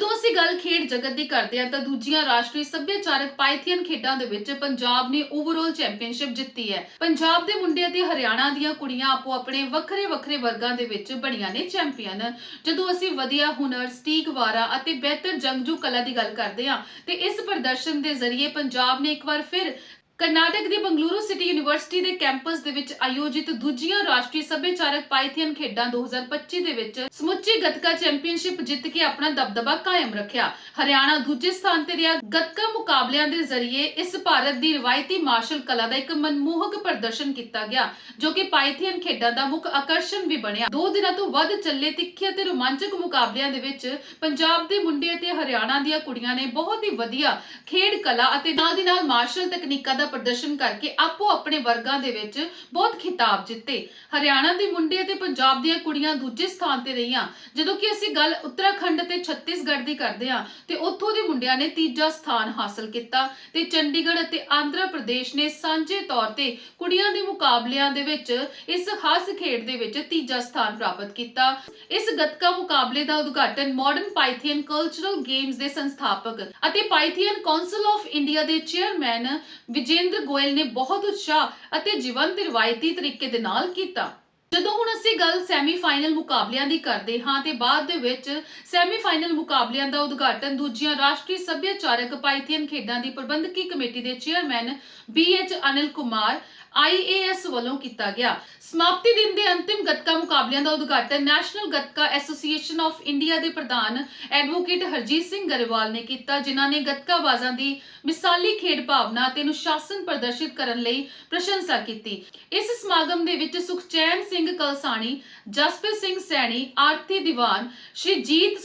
ਜਦੋਂ ਅਸੀਂ ਗੱਲ ਖੇਡ ਜਗਤ ਦੀ ਕਰਦੇ ਹਾਂ, ਤਾਂ ਦੂਜੀਆਂ ਰਾਸ਼ਟਰੀ ਸੱਭਿਆਚਾਰਕ ਪਾਇਥੀਅਨ ਖੇਡਾਂ ਦੇ ਵਿੱਚ ਪੰਜਾਬ ਨੇ ਓਵਰਆਲ ਚੈਂਪੀਅਨਸ਼ਿਪ ਜਿੱਤੀ ਹੈ। ਪੰਜਾਬ ਦੇ ਮੁੰਡੇ ਅਤੇ ਹਰਿਆਣਾ ਦੀਆਂ ਕੁੜੀਆਂ ਆਪੋ ਆਪਣੇ ਵੱਖਰੇ ਵੱਖਰੇ ਵਰਗਾਂ ਦੇ ਵਿੱਚ ਬਣੀਆਂ ਨੇ ਚੈਂਪੀਅਨ ਜਦੋਂ ਅਸੀਂ ਵਧੀਆ ਹੁਨਰ, ਸਟੀਕ ਵਾਰਾ ਅਤੇ ਬਿਹਤਰ ਜੰਗਜੂ ਕਲਾ ਦੀ ਗੱਲ ਕਰਦੇ ਹਾਂ, ਤੇ ਇਸ ਪ੍ਰਦਰਸ਼ਨ ਦੇ ਜ਼ਰੀਏ ਪੰਜਾਬ ਨੇ ਇੱਕ ਵਾਰ ਫਿਰ ਕਰਨਾਟਕ ਦੀ ਬੰਗਲੁਰੂ ਸਿਟੀ ਯੂਨੀਵਰਸਿਟੀ ਦੇ ਕੈਂਪਸ ਦੇ ਵਿੱਚ ਆਯੋਜਿਤ ਦੂਜੀਆਂ ਰਾਸ਼ਟਰੀ ਸੱਭਿਆਚਾਰਕ ਪਾਇਥੀਅਨ ਖੇਡਾਂ 2025 ਦੇ ਵਿੱਚ ਸਮੁੱਚੀ ਗੱਤਕਾ ਚੈਂਪੀਅਨਸ਼ਿਪ ਜਿੱਤ ਕੇ ਆਪਣਾ ਦਬਦਬਾ ਕਾਇਮ ਰੱਖਿਆ। ਹਰਿਆਣਾ ਦੂਜੇ ਸਥਾਨ ਤੇ ਰਿਹਾ। ਗੱਤਕਾ ਮੁਕਾਬਲਿਆਂ ਦੇ ਜ਼ਰੀਏ ਇਸ ਭਾਰਤ ਦੀ ਰਵਾਇਤੀ ਮਾਰਸ਼ਲ ਕਲਾ ਦਾ ਇੱਕ ਮਨਮੋਹਕ ਪ੍ਰਦਰਸ਼ਨ ਕੀਤਾ ਗਿਆ, ਜੋ ਕਿ ਪਾਈਥੀਅਨ ਖੇਡਾਂ ਦਾ ਮੁੱਖ ਆਕਰਸ਼ਣ ਵੀ ਬਣਿਆ। ਦੋ ਦਿਨਾਂ ਤੋਂ ਵੱਧ ਚੱਲੇ ਤਿੱਖੇ ਅਤੇ ਰੋਮਾਂਚਕ ਮੁਕਾਬਲਿਆਂ ਦੇ ਵਿੱਚ ਪੰਜਾਬ ਦੇ ਮੁੰਡੇ ਅਤੇ ਹਰਿਆਣਾ ਦੀਆਂ ਕੁੜੀਆਂ ਨੇ ਬਹੁਤ ਹੀ ਵਧੀਆ ਖੇਡ ਕਲਾ ਅਤੇ ਨਾਲ ਦੀ ਨਾਲ ਮਾਰਸ਼ਲ ਤਕਨੀਕਾਂ ਦਾ ਪ੍ਰਦਰਸ਼ਨ ਕਰਕੇ ਆਪੋ ਆਪਣੇ ਵਰਗਾਂ ਦੇ ਵਿੱਚ ਬਹੁਤ ਖਿਤਾਬ ਜਿੱਤੇ। ਹਰਿਆਣਾ ਦੇ ਮੁੰਡੇ ਅਤੇ ਪੰਜਾਬ ਦੀਆਂ ਕੁੜੀਆਂ ਦੂਜੇ ਸਥਾਨ ਤੇ ਰਹੀਆਂ। ਜਦੋਂ ਕਿ ਅਸੀਂ ਗੱਲ ਉੱਤਰਾਖੰਡ ਤੇ ਛੱਤੀਸਗੜ੍ਹ ਦੀ ਕਰਦੇ ਹਾਂ, ਤੇ ਉੱਥੋਂ ਦੇ ਮੁੰਡਿਆਂ ਨੇ ਤੀਜਾ ਸਥਾਨ ਹਾਸਲ ਕੀਤਾ ਤੇ ਚੰਡੀਗੜ੍ਹ ਅਤੇ ਆਂਧਰਾ ਪ੍ਰਦੇਸ਼ ਨੇ ਸਾਂਝੇ ਤੌਰ ਤੇ ਕੁੜੀਆਂ ਦੇ ਮੁਕਾਬਲਿਆਂ ਦੇ ਵਿੱਚ ਇਸ ਖਾਸ ਖੇਡ ਦੇ ਵਿੱਚ ਤੀਜਾ ਸਥਾਨ ਪ੍ਰਾਪਤ ਕੀਤਾ। ਇਸ ਗੱਤਕਾ ਮੁਕਾਬਲੇ ਦਾ ਉਦਘਾਟਨ ਮਾਡਰਨ ਪਾਇਥੀਅਨ ਕਲਚਰਲ ਗੇਮਸ ਦੇ ਸੰਸਥਾਪਕ ਅਤੇ ਪਾਇਥੀਅਨ ਕਾਉਂਸਲ ਆਫ ਇੰਡੀਆ ਦੇ ਚੇਅਰਮੈਨ ਵਿਜੇ ਵਿਜੇਂਦਰ ਗੋਇਲ ਨੇ ਬਹੁਤ ਉਤਸ਼ਾਹ ਅਤੇ ਜੀਵੰਤ ਰਵਾਇਤੀ ਤਰੀਕੇ ਦੇ ਨਾਲ ਕੀਤਾ। ਜਦੋਂ ਹੁਣ ਅਸੀਂ ਗੱਲ ਸੈਮੀਫਾਈਨਲ ਮੁਕਾਬਲਿਆਂ ਦੀ ਕਰਦੇ ਹਾਂ ਤੇ ਬਾਅਦ ਦੇ ਵਿੱਚ ਸੈਮੀਫਾਈਨਲ ਮੁਕਾਬਲਿਆਂ ਦਾ ਉਦਘਾਟਨ ਦੂਜੀਆਂ ਰਾਸ਼ਟਰੀ ਸੱਭਿਆਚਾਰਕ ਪਾਇਥੀਅਨ ਖੇਡਾਂ ਦੀ ਪ੍ਰਬੰਧਕੀ ਕਮੇਟੀ ਦੇ chairman BH Anil Kumar IAS ਵੱਲੋਂ ਕੀਤਾ ਗਿਆ। ਸਮਾਪਤੀ ਦਿਨ ਦੇ ਅੰਤਿਮ ਗੱਤਕਾ ਮੁਕਾਬਲਿਆਂ ਦਾ ਉਦਘਾਟਨ National Gatka Association of India ਦੇ ਪ੍ਰਧਾਨ ਐਡਵੋਕੇਟ ਹਰਜੀਤ ਸਿੰਘ ਗਰੇਵਾਲ ਨੇ ਕੀਤਾ, ਜਿਨ੍ਹਾਂ ਨੇ ਗੱਤਕਾਬਾਜ਼ਾਂ ਦੀ ਮਿਸਾਲੀ ਖੇਡ ਭਾਵਨਾ ਤੇ ਅਨੁਸ਼ਾਸਨ ਪ੍ਰਦਰਸ਼ਿਤ ਕਰਨ ਲਈ ਪ੍ਰਸ਼ੰਸਾ ਕੀਤੀ। ਇਸ ਸਮਾਗਮ ਦੇ ਵਿੱਚ ਸੁਖਚੈਨ ਸਿੰਘ ਕਲਸਾਣੀ, ਜਸਪ੍ਰੀਤ ਸਿੰਘ ਸੈਣੀ, ਆਰਤੀ ਦੀਵਾਨ ਸ਼੍ਰੀ ਜੀਤ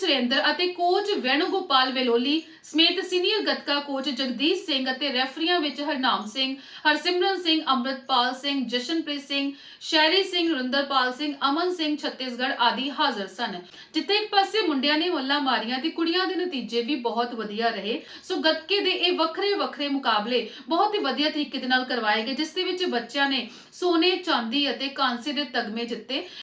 ਅਤੇ ਕੋਚ ਵੈਣੂਗੋਪਾਲ ਵੇਲੋਲੀ ਸਮੇਤ ਸੀਨੀਅਰ ਗੱਤਕਾ ਕੋਚ ਜਗਦੀਸ਼ ਸਿੰਘ ਅਤੇ ਰੈਫਰੀਆਂ ਵਿੱਚ ਹਰਨਾਮ ਸਿੰਘ, ਹਰਸਿਮਰਨ ਸਿੰਘ, ਅੰਮ੍ਰਿਤਪਾਲ ਸਿੰਘ, ਜਸ਼ਨਪ੍ਰੀਤ ਸਿੰਘ, ਸ਼ੈਰੀ ਸਿੰਘ ਨਰਿੰਦਰਪਾਲ ਸਿੰਘ, ਅਮਨ ਸਿੰਘ, ਛੱਤੀਸਗੜ੍ਹ ਆਦਿ ਹਾਜ਼ਰ ਸਨ। ਜਿੱਥੇ ਇੱਕ ਪਾਸੇ ਮੁੰਡਿਆਂ ਨੇ ਮੱਲਾਂ ਮਾਰੀਆਂ ਤੇ ਕੁੜੀਆਂ ਦੇ ਨਤੀਜੇ ਵੀ ਬਹੁਤ ਵਧੀਆ ਰਹੇ। ਸੋ ਗੱਤਕੇ ਦੇ ਇਹ ਵੱਖਰੇ ਵੱਖਰੇ ਮੁਕਾਬਲੇ ਬਹੁਤ ਹੀ ਵਧੀਆ ਤਰੀਕੇ ਦੇ ਨਾਲ ਕਰਵਾਏ ਗਏ, ਜਿਸ ਦੇ ਵਿੱਚ ਬੱਚਿਆਂ ਨੇ ਸੋਨੇ, ਚਾਂਦੀ ਅਤੇ ਕਾਂਸੇ ਦੇ ਤਗਮੇ ਜਿੱਤੇ।